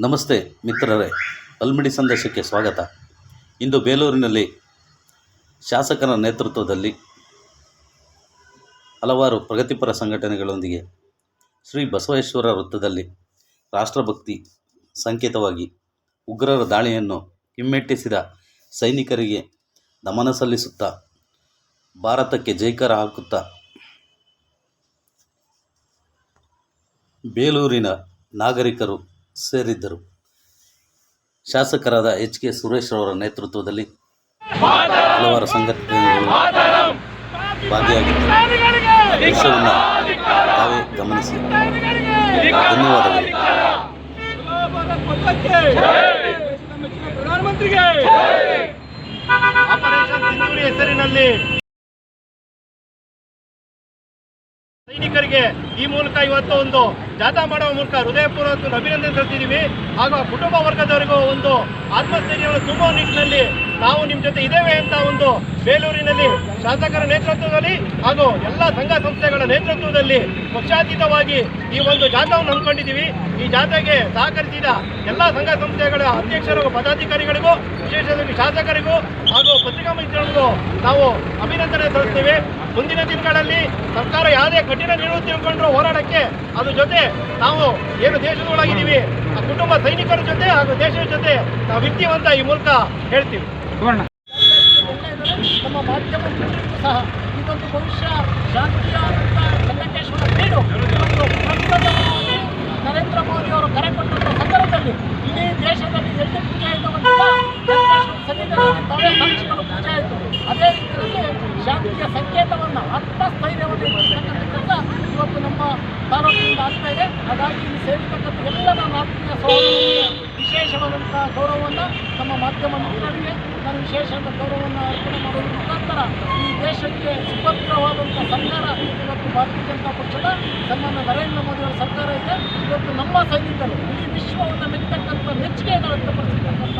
ನಮಸ್ತೆ ಮಿತ್ರರೇ, ಅಲ್ಮಿಡಿ ಸಂದೇಶಕ್ಕೆ ಸ್ವಾಗತ. ಇಂದು ಬೇಲೂರಿನಲ್ಲಿ ಶಾಸಕರ ನೇತೃತ್ವದಲ್ಲಿ ಹಲವಾರು ಪ್ರಗತಿಪರ ಸಂಘಟನೆಗಳೊಂದಿಗೆ ಶ್ರೀ ಬಸವೇಶ್ವರ ವೃತ್ತದಲ್ಲಿ ರಾಷ್ಟ್ರಭಕ್ತಿ ಸಂಕೇತವಾಗಿ ಉಗ್ರರ ದಾಳಿಯನ್ನು ಹಿಮ್ಮೆಟ್ಟಿಸಿದ ಸೈನಿಕರಿಗೆ ನಮನ ಸಲ್ಲಿಸುತ್ತಾ, ಭಾರತಕ್ಕೆ ಜೈಕಾರ ಹಾಕುತ್ತಾ ಬೇಲೂರಿನ ನಾಗರಿಕರು ಸೇರಿದ್ದರು. ಶಾಸಕರಾದ ಎಚ್ ಕೆ ಸುರೇಶ್ ರವರ ನೇತೃತ್ವದಲ್ಲಿ ಹಲವಾರು ಸಂಘಟನೆಗಳು ಭಾಗಿಯಾಗಿದ್ದರು ಆ ದೃಶ್ಯವನ್ನು ತಾವೇ ಗಮನಿಸಿ. ಧನ್ಯವಾದಗಳು. ಪ್ರಧಾನಮಂತ್ರಿಗೆ. ಹೆಸರಿನಲ್ಲಿ ಸೈನಿಕರಿಗೆ ಈ ಮೂಲಕ ಇವತ್ತು ಒಂದು ಜಾಥಾ ಮಾಡುವ ಮೂಲಕ ಹೃದಯಪೂರ್ವಕ ಅಭಿನಂದನೆ ಸಲ್ಲಿಸಿದ್ದೀವಿ ಹಾಗೂ ಕುಟುಂಬ ವರ್ಗದವರಿಗೂ ಒಂದು ಆತ್ಮಸ್ಥೈರ್ಯವನ್ನು ತುಂಬುವ ನಿಟ್ಟಿನಲ್ಲಿ ನಾವು ನಿಮ್ಮ ಜೊತೆ ಇದ್ದೇವೆ ಅಂತ ಒಂದು ಬೇಲೂರಿನಲ್ಲಿ ಶಾಸಕರ ನೇತೃತ್ವದಲ್ಲಿ ಹಾಗೂ ಎಲ್ಲ ಸಂಘ ಸಂಸ್ಥೆಗಳ ನೇತೃತ್ವದಲ್ಲಿ ಪಕ್ಷಾತೀತವಾಗಿ ಈ ಒಂದು ಜಾಥಾವನ್ನು ಹಮ್ಮಿಕೊಂಡಿದ್ದೀವಿ. ಈ ಜಾಥಾಗೆ ಸಹಕರಿಸಿದ ಎಲ್ಲ ಸಂಘ ಸಂಸ್ಥೆಗಳ ಅಧ್ಯಕ್ಷರು, ಪದಾಧಿಕಾರಿಗಳಿಗೂ, ವಿಶೇಷವಾಗಿ ಶಾಸಕರಿಗೂ ಹಾಗೂ ಪತ್ರಿಕಾ ಮಿತ್ರರಿಗೂ ನಾವು ಅಭಿನಂದನೆ ಸಲ್ಲಿಸ್ತೇವೆ. ಮುಂದಿನ ದಿನಗಳಲ್ಲಿ ಸರ್ಕಾರ ಯಾವುದೇ ಕಠಿಣ ನಿಲುವು ತಿಳ್ಕೊಂಡ್ರು ಹೋರಾಟಕ್ಕೆ ಅದ್ರ ಜೊತೆ ನಾವು ಏನು ದೇಶದೊಳಗಿದ್ದೀವಿ. ಆ ಕುಟುಂಬ ಸೈನಿಕರ ಜೊತೆ ಹಾಗೂ ದೇಶದ ಜೊತೆ ನಾವು ಇರ್ತೀವಿ ಅಂತ ಈ ಮೂಲಕ ಹೇಳ್ತೀವಿ. ನಮ್ಮ ಮಾಧ್ಯಮ ಸಹ ಇದೊಂದು ನರೇಂದ್ರ ಕರೆ ಕೊಟ್ಟಂಥ ಸಂದರ್ಭದಲ್ಲಿ ದೇಶದಲ್ಲಿ ಆಯಿತು ಆಯಿತು. ಅದೇ ರೀತಿಯಲ್ಲಿ ಸಂಕೇತವನ್ನು ಆತ್ಮಸ್ಥೈರ್ಯವನ್ನು ಸ್ಥೈರ್ಯವನ್ನು ಇವತ್ತು ನಮ್ಮ ತಾಲೂಕಿನಿಂದ ಆಗ್ತಾ ಇದೆ. ಹಾಗಾಗಿ ಇಲ್ಲಿ ಸೇರಿರ್ತಕ್ಕಂಥ ಎಲ್ಲ ನಮ್ಮ ಆತ್ಮೀಯ ಸಹೋದರರಿಗೆ ವಿಶೇಷವಾದಂಥ ಗೌರವವನ್ನು ನಮ್ಮ ಮಾಧ್ಯಮ ಮಿತ್ರರಿಗೆ ನಾನು ವಿಶೇಷವಾದ ಗೌರವವನ್ನು ಅರ್ಪಣೆ ಮಾಡುವ ಮುಖಾಂತರ ಈ ದೇಶಕ್ಕೆ ಸುಭದ್ರವಾದಂಥ ಸರ್ಕಾರ ಇವತ್ತು ಭಾರತೀಯ ಜನತಾ ಪಕ್ಷದ ಸನ್ಮಾನ್ಯ ನರೇಂದ್ರ ಮೋದಿ ಅವರ ಸರ್ಕಾರ ಇದೆ. ಇವತ್ತು ನಮ್ಮ ಸೈನಿಕರು, ಇಡೀ ವಿಶ್ವವನ್ನು ಮೆಚ್ಚತಕ್ಕಂಥ ಮೆಚ್ಚುಗೆಯನ್ನು ವ್ಯಕ್ತಪಡಿಸಿರ್ತಕ್ಕಂಥ